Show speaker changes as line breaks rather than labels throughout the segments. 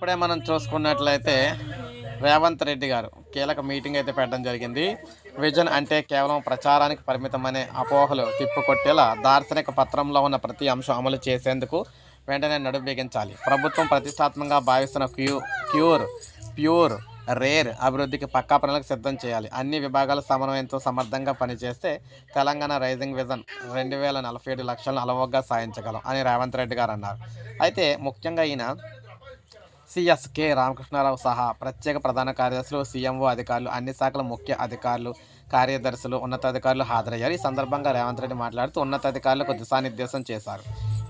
ఇప్పుడే మనం చూసుకున్నట్లయితే రేవంత్ రెడ్డి గారు కీలక మీటింగ్ అయితే పెట్టడం జరిగింది. విజన్ అంటే కేవలం ప్రచారానికి పరిమితమనే అపోహలు తిప్పుకొట్టేలా దార్శనిక పత్రంలో ఉన్న ప్రతి అంశం అమలు చేసేందుకు వెంటనే నడుం బిగించాలి. ప్రభుత్వం ప్రతిష్టాత్మకంగా భావిస్తున్న క్యూ క్యూర్ ప్యూర్ రేర్ అభివృద్ధికి పక్కా పనులకు సిద్ధం చేయాలి. అన్ని విభాగాల సమన్వయంతో సమర్థంగా పనిచేస్తే తెలంగాణ రైజింగ్ విజన్ రెండు వేల నలభై ఏడు లక్షలను అలవోగ్గా సాధించగలం అని రేవంత్ రెడ్డి గారు అన్నారు. అయితే ముఖ్యంగా ఈయన సిఎస్ కె. రామకృష్ణారావు సహా ప్రత్యేక ప్రధాన కార్యదర్శులు సీఎంఓ అధికారులు అన్ని శాఖల ముఖ్య అధికారులు కార్యదర్శులు ఉన్నతాధికారులు హాజరయ్యారు. ఈ సందర్భంగా రేవంత్ రెడ్డి మాట్లాడుతూ ఉన్నతాధికారులకు దిశానిర్దేశం చేశారు.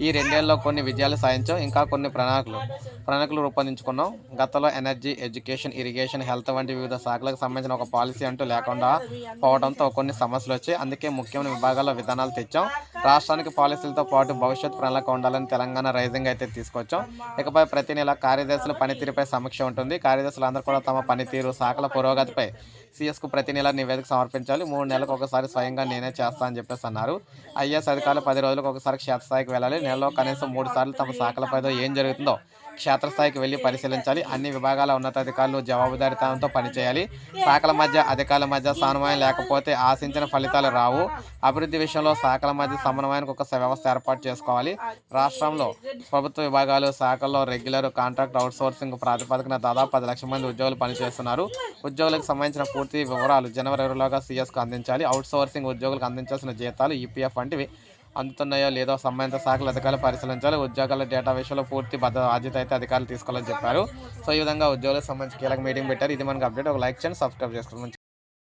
ఈ రెండేళ్ళలో కొన్ని విజయాలు సాధించాం ఇంకా కొన్ని ప్రణాళికలు. ప్రణాళికలు రూపొందించుకున్నాం గతంలో ఎనర్జీ ఎడ్యుకేషన్ ఇరిగేషన్ హెల్త్ వంటి వివిధ శాఖలకు సంబంధించిన ఒక పాలసీ అంటూ లేకుండా పోవడంతో కొన్ని సమస్యలు వచ్చాయి. అందుకే ముఖ్యమైన విభాగాల్లో విధానాలు తెచ్చాం. రాష్ట్రానికి పాలసీలతో పాటు భవిష్యత్ ప్రణాళిక ఉండాలని తెలంగాణ రైజింగ్ అయితే తీసుకొచ్చాం. ఇకపై ప్రతి నెల కార్యదర్శుల పనితీరుపై సమీక్ష ఉంటుంది. కార్యదర్శులు అందరూ కూడా తమ పనితీరు శాఖల పురోగతిపై సిఎస్కు ప్రతి నెల నివేదిక సమర్పించాలి. మూడు నెలలకు ఒకసారి స్వయంగా నేనే చేస్తా అని చెప్పేసి అన్నారు. ఐఏఎస్ అధికారులు పది రోజులకు ఒకసారి క్షేత్రస్థాయికి వెళ్ళాలి. నెలలో కనీసం మూడు సార్లు తమ శాఖలపైదో ఏం జరుగుతుందో క్షేత్రస్థాయికి వెళ్ళి పరిశీలించాలి. అన్ని విభాగాల ఉన్నతాధికారులు జవాబుదారితనంతో పనిచేయాలి. శాఖల మధ్య అధికారుల మధ్య సమన్వయం లేకపోతే ఆశించిన ఫలితాలు రావు. అభివృద్ధి విషయంలో శాఖల మధ్య సమన్వయానికి ఒక వ్యవస్థ ఏర్పాటు చేసుకోవాలి. రాష్ట్రంలో ప్రభుత్వ విభాగాలు శాఖల్లో రెగ్యులర్ కాంట్రాక్ట్ అవుట్సోర్సింగ్ ప్రాతిపదికన దాదాపు పది లక్షల మంది ఉద్యోగులు పనిచేస్తున్నారు. ఉద్యోగులకు సంబంధించిన పూర్తి వివరాలు జనవరి ఇరవైలోగా సీఎస్కు అందించాలి. అవుట్సోర్సింగ్ ఉద్యోగులకు అందించాల్సిన జీతాలు ఈపీఎఫ్ వంటివి అందుతున్నాయో లేదో సంబంధిత శాఖల అధికారులు పరిశీలించాలి. ఉద్యోగాల డేటా విషయంలో పూర్తి బాధ్యత అయితే అధికారులు తీసుకోవాలని చెప్పారు. సో ఈ విధంగా ఉద్యోగులకు సంబంధించి కీలక మీటింగ్ పెట్టారు. ఇది మనకు అప్డేట్. ఒక లైక్ చేయండి సబ్స్క్రైబ్ చేసుకోండి.